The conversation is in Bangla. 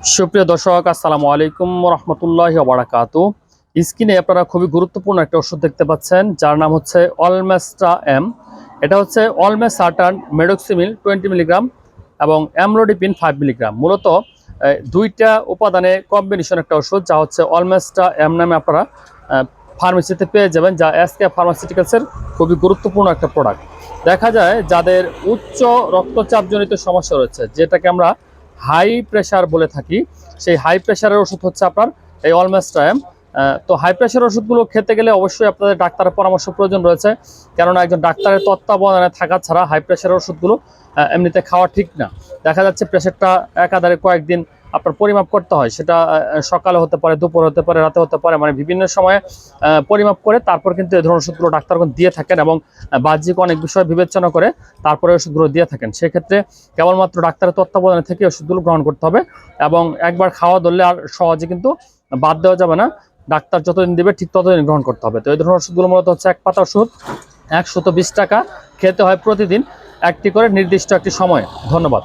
সুপ্রিয় দর্শক, আসসালামু আলাইকুম রহমতুল্লাহ বারাকাতু স্ক্রিনে আপনারা খুবই গুরুত্বপূর্ণ একটা ওষুধ দেখতে পাচ্ছেন, যার নাম হচ্ছে অলমেস্টা এম। এটা হচ্ছে olmesartan medoxomil twenty milligram এবং অ্যামলোডিপিন ফাইভ মিলিগ্রাম। মূলত দুইটা উপাদানে কম্বিনেশন একটা ওষুধ, যা হচ্ছে অলমেস্টা এম নামে আপনারা ফার্মেসিতে পেয়ে যাবেন, যা এসকে ফার্মাসিউটিক্যালসের খুবই গুরুত্বপূর্ণ একটা প্রোডাক্ট। দেখা যায়, যাদের উচ্চ রক্তচাপজনিত সমস্যা রয়েছে, যেটাকে আমরা হাই প্রেশার বলে থাকি। সেই হাই প্রেশারের ওষুধ হচ্ছে আপনার এই অলমেস্টাইম তো হাই প্রেশার ওষুধগুলো খেতে গেলে অবশ্যই আপনাদের ডাক্তারের পরামর্শ প্রয়োজন রয়েছে। কেননা একজন ডাক্তারের তত্ত্বাবধানে থাকা ছাড়া হাই প্রেশারের ওষুধগুলো এমনিতে খাওয়া ঠিক না। দেখা যাচ্ছে প্রেশারটা একাধারে কয়েকদিন আপনার পরিমাপ করতে হয়। সেটা সকালে হতে পারে, দুপুর হতে পারে, রাতে হতে পারে মানে বিভিন্ন সময়ে পরিমাপ করে তারপর কিন্তু এই ধরনের ওষুধগুলো ডাক্তারগণ দিয়ে থাকেন এবং বাহ্যিক অনেক বিষয় বিবেচনা করে তারপরে ওষুধগুলো দিয়ে থাকেন। সেক্ষেত্রে কেবলমাত্র ডাক্তারের তত্ত্বাবধানে থেকে ওষুধগুলো গ্রহণ করতে হবে এবং একবার খাওয়া ধরলে আর সহজে কিন্তু বাদ দেওয়া যাবে না। ডাক্তার যতদিন দেবে ঠিক ততদিন গ্রহণ করতে হবে। তো এই ধরনের ওষুধগুলো মূলত হচ্ছে এক পাতা ওষুধ, একশত টাকা খেতে হয় প্রতিদিন। একটি করে নির্দিষ্ট একটি সময়। ধন্যবাদ।